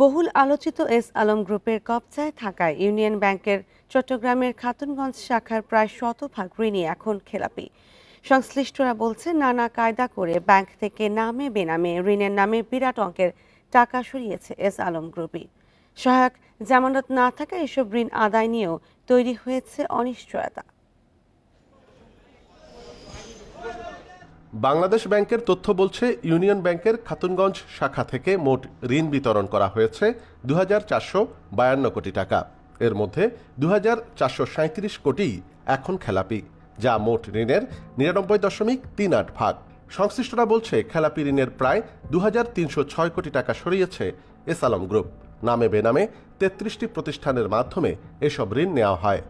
বহুল আলোচিত এস আলম গ্রুপের কবজায় থাকায় ইউনিয়ন ব্যাংকের চট্টগ্রামের খাতুনগঞ্জ শাখার প্রায় শতভাগ ঋণই এখন খেলাপি। সংশ্লিষ্টরা বলছে নানা কায়দা করে ব্যাংক থেকে নামে বেনামে ঋণের নামে বিরাট অঙ্কের টাকা সরিয়েছে এস আলম গ্রুপই। সহায়ক জামানত না থাকা এসব ঋণ আদায় নিয়েও তৈরি হয়েছে অনিশ্চয়তা। বাংলাদেশ ব্যাংকের তথ্য বলছে, ইউনিয়ন ব্যাংকের খাতুনগঞ্জ শাখা থেকে মোট ঋণ বিতরণ করা হয়েছে দু বায়ান্ন কোটি টাকা। এর মধ্যে দুহাজার চারশো সাঁইত্রিশ কোটি এখন খেলাপি, যা মোট ঋণের নিরানব্বই দশমিক তিন আট ভাগ। সংশ্লিষ্টরা বলছে, খেলাপি ঋণের প্রায় দু হাজার তিনশো ছয় কোটি টাকা সরিয়েছে এস আলম গ্রুপ। নামে বেনামে তেত্রিশটি প্রতিষ্ঠানের মাধ্যমে এসব ঋণ নেওয়া হয়।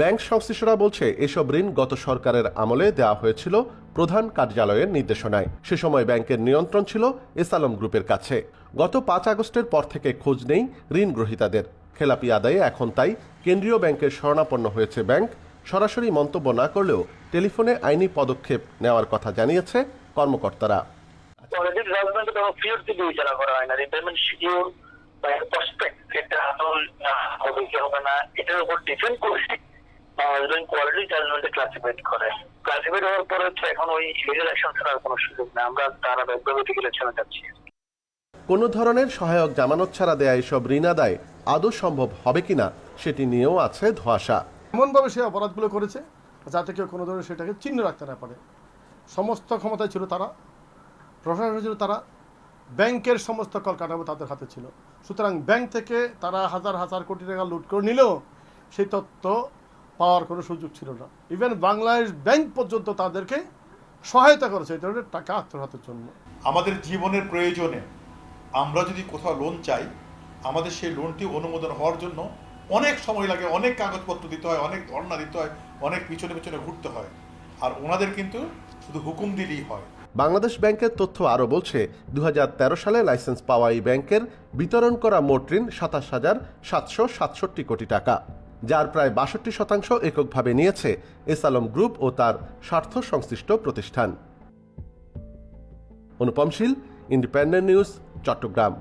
ব্যাংক সংশ্লিষ্টরা বলছে, এসব ঋণ গত সরকারের আমলে দেওয়া হয়েছিল প্রধান কার্যালয়ের নির্দেশনায়। সে সময় ব্যাংকের নিয়ন্ত্রণ ছিল এস আলম গ্রুপের কাছে। গত পাঁচ আগস্টের পর থেকে খোঁজ নেই ঋণ গ্রহীতাদের খেলাপি আদায়ে এখন তাই কেন্দ্রীয় ব্যাংকের শরণাপন্ন হয়েছে ব্যাংক। সরাসরি মন্তব্য না করলেও টেলিফোনে আইনি পদক্ষেপ নেওয়ার কথা জানিয়েছে কর্মকর্তারা। করা হয় না। এটা হবে না, এটার উপর ডিপেন্ড কোয়ালিটি জাজমেন্টে ক্লাসিফাইড করে। ক্লাসিফাইড হওয়ার পরে হচ্ছে এখন ওই লিগাল অ্যাকশন ছাড়ার কোনো সুযোগ নেই। আমরা তারা যাচ্ছি। কোনো ধরনের সহায়ক জামানত ছাড়া দেয়া এসব ঋণ আদায় আদৌ সম্ভব হবে কিনা সেটি নিয়েও আছে ধোঁয়াশা। এমনভাবে সে অপরাধগুলো করেছে যাতে কেউ কোনো ধরনের সেটাকে চিহ্ন রাখতে না পারে। সমস্ত ক্ষমতায় ছিল তারা প্রশাসন ছিল তারা ব্যাংকের সমস্ত কলকাঠামো তাদের হাতে ছিল। সুতরাং ব্যাংক থেকে তারা হাজার হাজার কোটি টাকা লুট করে নিলেও সেই তথ্য পাওয়ার কোনো সুযোগ ছিল না। ইভেন বাংলাদেশ ব্যাংক পর্যন্ত তাদেরকে সহায়তা করেছে এই ধরনের টাকা আত্মঘাতের জন্য। আমাদের জীবনের প্রয়োজনে আমরা যদি কোথাও লোন চাই আমাদের সেই লোনটি অনুমোদন হওয়ার জন্য অনেক সময় লাগে অনেক কাগজপত্র দিতে হয় অনেক ধর্ণা দিতে হয় অনেক পিছনে পিছনে ঘুরতে হয়। আর ওনাদের কিন্তু শুধু হুকুম দিলেই হয়। বাংলাদেশ ব্যাংকের তথ্য আরও বলছে দু হাজার তেরো সালে লাইসেন্স পাওয়া এই ব্যাংকের বিতরণ করা মোট ঋণ সাতাশ হাজার সাতশো সাতষট্টি কোটি টাকা। যার প্রায় বাষট্টি শতাংশ এককভাবে নিয়েছে এসালম গ্রুপ ও তার স্বার্থ সংশ্লিষ্ট প্রতিষ্ঠান অনুপমশীল ইন্ডিপেন্ডেন্ট নিউজ, চট্টগ্রাম।